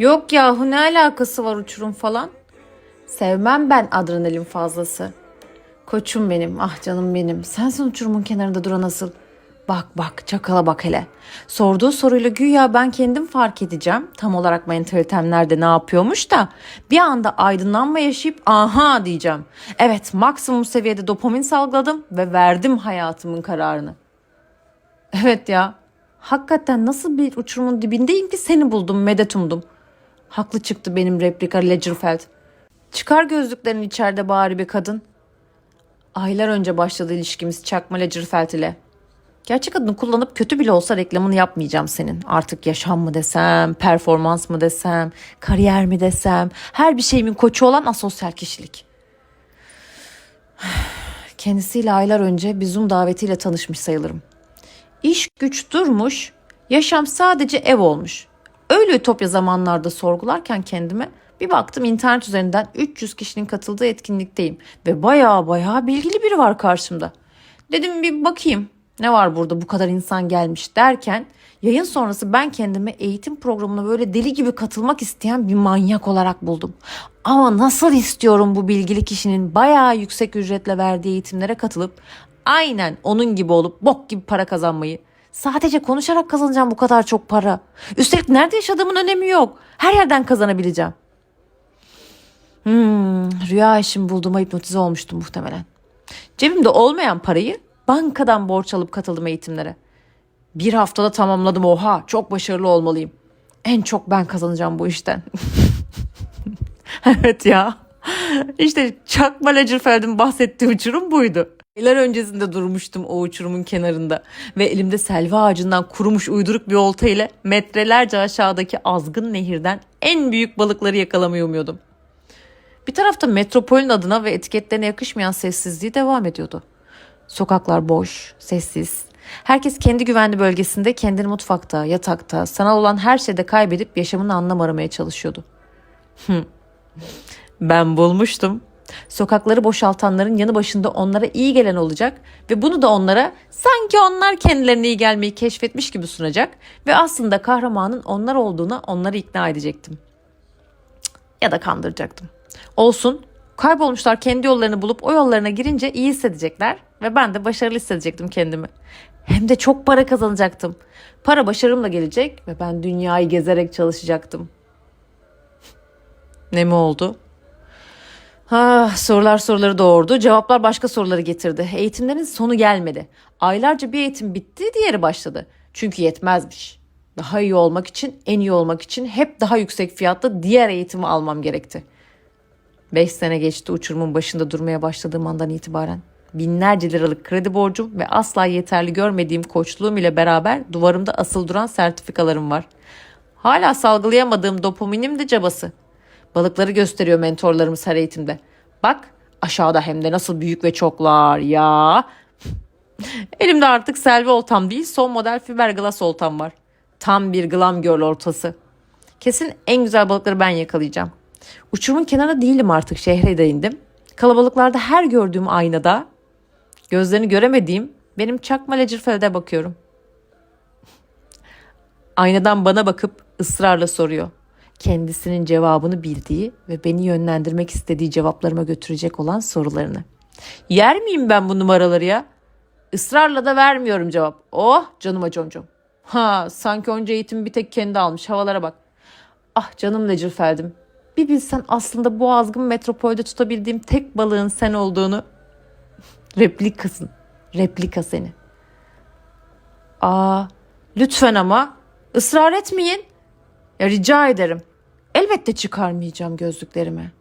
Yok yahu ne alakası var uçurum falan? Sevmem ben adrenalin fazlası. Koçum benim, ah canım benim. Sensin uçurumun kenarında duran asıl. Bak bak çakala bak hele. Sorduğu soruyla güya ben kendim fark edeceğim. Tam olarak mentalitem nerede ne yapıyormuş da. Bir anda aydınlanma yaşayıp aha diyeceğim. Evet maksimum seviyede dopamin salgıladım ve verdim hayatımın kararını. Evet ya. Hakikaten nasıl bir uçurumun dibindeyim ki seni buldum medet umdum. Haklı çıktı benim replika Ledgerfeld. Çıkar gözlüklerini içeride bari bir kadın. Aylar önce başladı ilişkimiz Çakma Ledgerfeld ile. Gerçek adını kullanıp kötü bile olsa reklamını yapmayacağım senin. Artık yaşam mı desem, performans mı desem, kariyer mi desem, her bir şeyimin koçu olan asosyal kişilik. Kendisiyle aylar önce bir Zoom davetiyle tanışmış sayılırım. İş güç durmuş, yaşam sadece ev olmuş. Öyle ütopya zamanlarda sorgularken kendime bir baktım internet üzerinden 300 kişinin katıldığı etkinlikteyim ve baya baya bilgili biri var karşımda. Dedim bir bakayım ne var burada bu kadar insan gelmiş derken yayın sonrası ben kendimi eğitim programına böyle deli gibi katılmak isteyen bir manyak olarak buldum. Ama nasıl istiyorum bu bilgili kişinin bayağı yüksek ücretle verdiği eğitimlere katılıp aynen onun gibi olup bok gibi para kazanmayı. Sadece konuşarak kazanacağım bu kadar çok para. Üstelik nerede yaşadığımın önemi yok. Her yerden kazanabileceğim. Hmm, rüya işimi bulduğuma hipnotize olmuştum muhtemelen. Cebimde olmayan parayı bankadan borç alıp katıldım eğitimlere. Bir haftada tamamladım oha çok başarılı olmalıyım. En çok ben kazanacağım bu işten. evet ya. İşte Chuck Ledgerfeld'in bahsettiği uçurum buydu. Yıllar öncesinde durmuştum o uçurumun kenarında ve elimde selva ağacından kurumuş uyduruk bir olta ile metrelerce aşağıdaki azgın nehirden en büyük balıkları yakalamayı umuyordum. Bir tarafta metropolün adına ve etiketlerine yakışmayan sessizliği devam ediyordu. Sokaklar boş, sessiz. Herkes kendi güvenli bölgesinde kendini mutfakta, yatakta, sanal olan her şeyde kaybedip yaşamın anlam aramaya çalışıyordu. Ben bulmuştum. Sokakları boşaltanların yanı başında onlara iyi gelen olacak ve bunu da onlara sanki onlar kendilerine iyi gelmeyi keşfetmiş gibi sunacak ve aslında kahramanın onlar olduğuna onları ikna edecektim. Ya da kandıracaktım. Olsun. Kaybolmuşlar kendi yollarını bulup o yollarına girince iyi hissedecekler ve ben de başarılı hissedecektim kendimi. Hem de çok para kazanacaktım. Para başarımla gelecek ve ben dünyayı gezerek çalışacaktım. Ne mi oldu? Ah, sorular soruları doğurdu. Cevaplar başka soruları getirdi. Eğitimlerin sonu gelmedi. Aylarca bir eğitim bitti, diğeri başladı. Çünkü yetmezmiş. Daha iyi olmak için, en iyi olmak için hep daha yüksek fiyatla diğer eğitimi almam gerekti. Beş sene geçti uçurumun başında durmaya başladığım andan itibaren. Binlerce liralık kredi borcum ve asla yeterli görmediğim koçluğum ile beraber duvarımda asıl duran sertifikalarım var. Hala salgılayamadığım dopaminim de cabası. Balıkları gösteriyor mentorlarımız her eğitimde. Bak aşağıda hem de nasıl büyük ve çoklar ya. Elimde artık selvi oltam değil son model fiberglass oltam var. Tam bir glam girl ortası. Kesin en güzel balıkları ben yakalayacağım. Uçurumun kenarında değilim artık şehre de indim. Kalabalıklarda her gördüğüm aynada gözlerini göremediğim benim çakma Ledgerfeld'e bakıyorum. Aynadan bana bakıp ısrarla soruyor. Kendisinin cevabını bildiği ve beni yönlendirmek istediği cevaplarıma götürecek olan sorularını. Yer miyim ben bu numaraları ya? Israrla da vermiyorum cevap. Oh canıma concom. Ha sanki onca eğitim bir tek kendi almış havalara bak. Ah canım Ledgerfeld'im. Bir bilsen aslında bu azgın metropolde tutabildiğim tek balığın sen olduğunu. Replikasın. Replika seni. Aa lütfen ama ısrar etmeyin. Ya rica ederim. Elbette çıkarmayacağım gözlüklerimi.